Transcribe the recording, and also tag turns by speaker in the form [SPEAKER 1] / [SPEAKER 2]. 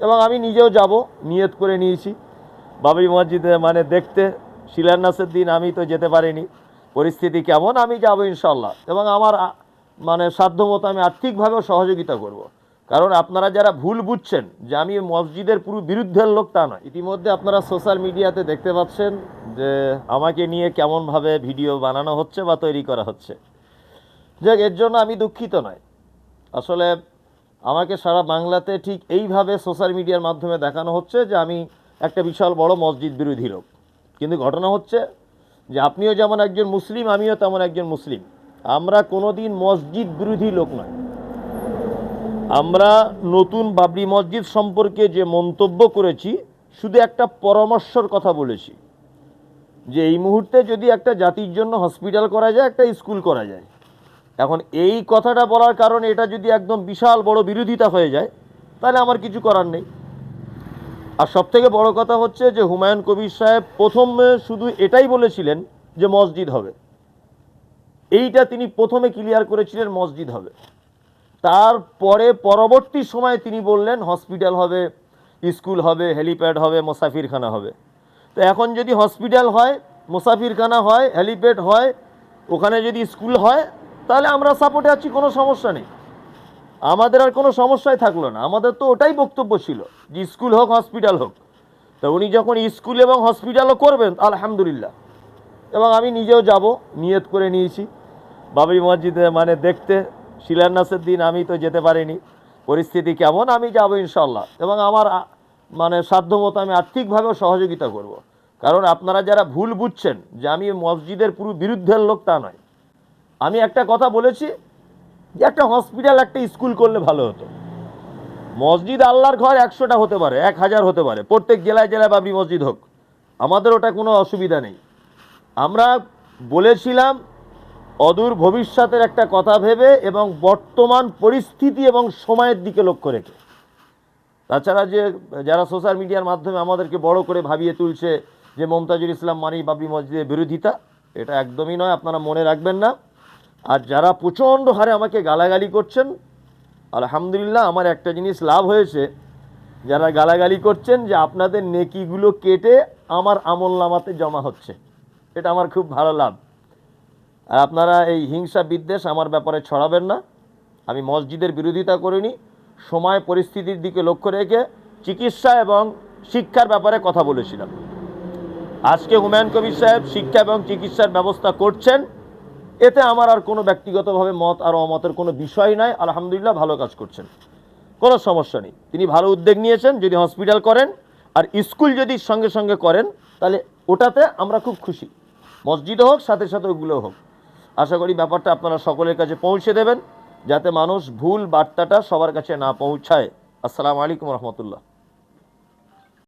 [SPEAKER 1] এবং আমি নিজেও যাব, নিয়ত করে নিয়েছি। বাবরি মসজিদে মানে দেখতে শিলান্যাসের দিন আমি তো যেতে পারিনি। পরিস্থিতি কেমন আমি যাব ইনশাল্লাহ এবং আমার মানে সাধ্যমতো আমি আর্থিকভাবেও সহযোগিতা করব। কারণ আপনারা যারা ভুল বুঝছেন যে আমি মসজিদের পুরো বিরুদ্ধের লোক তা নয়। ইতিমধ্যে আপনারা সোশ্যাল মিডিয়াতে দেখতে পাচ্ছেন যে আমাকে নিয়ে কেমনভাবে ভিডিও বানানো হচ্ছে বা তৈরি করা হচ্ছে। যাক, এর জন্য আমি দুঃখিত নয়। আসলে আমাকে সারা বাংলাতে ঠিক এইভাবে সোশ্যাল মিডিয়ার মাধ্যমে দেখানো হচ্ছে যে আমি একটা বিশাল বড় মসজিদ বিরোধী লোক। কিন্তু ঘটনা হচ্ছে যে আপনিও যেমন একজন মুসলিম, আমিও তেমন একজন মুসলিম। আমরা কোনোদিন মসজিদ বিরোধী লোক নয়। আমরা নতুন বাবরি মসজিদ সম্পর্কে যে মন্তব্য করেছি, শুধু একটা পরামর্শর কথা বলেছি যে এই মুহূর্তে যদি একটা জাতির জন্য হসপিটাল করা যায়, একটা স্কুল করা যায় এখন এই কথাটা বলার কারণে এটা যদি একদম বিশাল বড় বিরোধিতা হয়ে যায়, তাহলে আমার কিছু করার নেই। আর সবথেকে বড় কথা হচ্ছে যে হুমায়ুন কবির সাহেব প্রথমে শুধু এটাই বলেছিলেন যে মসজিদ হবে। এইটা তিনি প্রথমে ক্লিয়ার করেছিলেন মসজিদ হবে। তারপরে পরবর্তী সময়ে তিনি বললেন হসপিটাল হবে স্কুল হবে হেলিপ্যাড হবে, মোসাফিরখানা হবে। তো এখন যদি হসপিটাল হয়, মোসাফিরখানা হয় হেলিপ্যাড হয়, ওখানে যদি স্কুল হয় তাহলে আমরা সাপোর্টে আছি, কোনো সমস্যা নেই। আমাদের আর কোনো সমস্যাই থাকল না। আমাদের তো ওটাই বক্তব্য ছিল যে স্কুল হোক হসপিটাল হোক। তো উনি যখন স্কুল এবং হসপিটালও করবেন, আলহামদুলিল্লাহ। এবং আমি নিজেও যাব, নিয়ত করে নিয়েছি। বাবরি মসজিদে মানে দেখতে, শিলান্যাসের দিন আমি তো যেতে পারিনি। পরিস্থিতি কেমন, আমি যাব ইনশাল্লাহ এবং আমার মানে সাধ্যমতো আমি আর্থিকভাবেও সহযোগিতা করব। কারণ আপনারা যারা ভুল বুঝছেন যে আমি মসজিদের পুরো বিরুদ্ধের লোক তা নয় আমি একটা কথা বলেছি যে একটা হসপিটাল একটা স্কুল করলে ভালো হতো। মসজিদ আল্লাহর ঘর একশোটা হতে পারে, এক হাজার হতে পারে। প্রত্যেক জেলায় জেলায় বাবরি মসজিদ হোক। আমাদের ওটা কোনো অসুবিধা নেই। আমরা বলেছিলাম অদূর ভবিষ্যতের একটা কথা ভেবে এবং বর্তমান পরিস্থিতি এবং সময়ের দিকে লক্ষ্য রেখে। তাছাড়া যে, যারা সোশ্যাল মিডিয়ার মাধ্যমে আমাদেরকে বড় করে ভাবিয়ে তুলছে যে মমতাজুল ইসলাম মানি বাবরি মসজিদের বিরোধিতা, এটা একদমই নয়, আপনারা মনে রাখবেন না। আর যারা প্রচণ্ড হারে আমাকে গালাগালি করছেন, আলহামদুলিল্লাহ আমার একটা জিনিস লাভ হয়েছে। যারা গালাগালি করছেন যে আপনাদের নেকিগুলো কেটে আমার আমল নামাতে জমা হচ্ছে। এটা আমার খুব ভালো লাভ। আর আপনারা এই হিংসা বিদ্বেষ আমার ব্যাপারে ছড়াবেন না। আমি মসজিদের বিরোধিতা করিনি। সময় পরিস্থিতির দিকে লক্ষ্য রেখে চিকিৎসা এবং শিক্ষার ব্যাপারে কথা বলেছিলাম। আজকে হুমায়ুন কবির সাহেব শিক্ষা এবং চিকিৎসার ব্যবস্থা করছেন। এতে আমার আর কোনো ব্যক্তিগতভাবে মত আর অমতের কোনো বিষয় নাই। আলহামদুলিল্লাহ, ভালো কাজ করছেন। কোনো সমস্যা নেই। তিনি ভালো উদ্যোগ নিয়েছেন, যদি হসপিটাল করেন আর স্কুল যদি সঙ্গে সঙ্গে করেন, তাহলে ওটাতে আমরা খুব খুশি। মসজিদও হোক, সাথে সাথে ওগুলো হোক। আশা করি ব্যাপারটা আপনারা সকলের কাছে পৌঁছে দেবেন, যাতে মানুষ ভুল বার্তাটা সবার কাছে না পৌঁছায়। আসসালামু আলাইকুম রহমতুল্লাহ।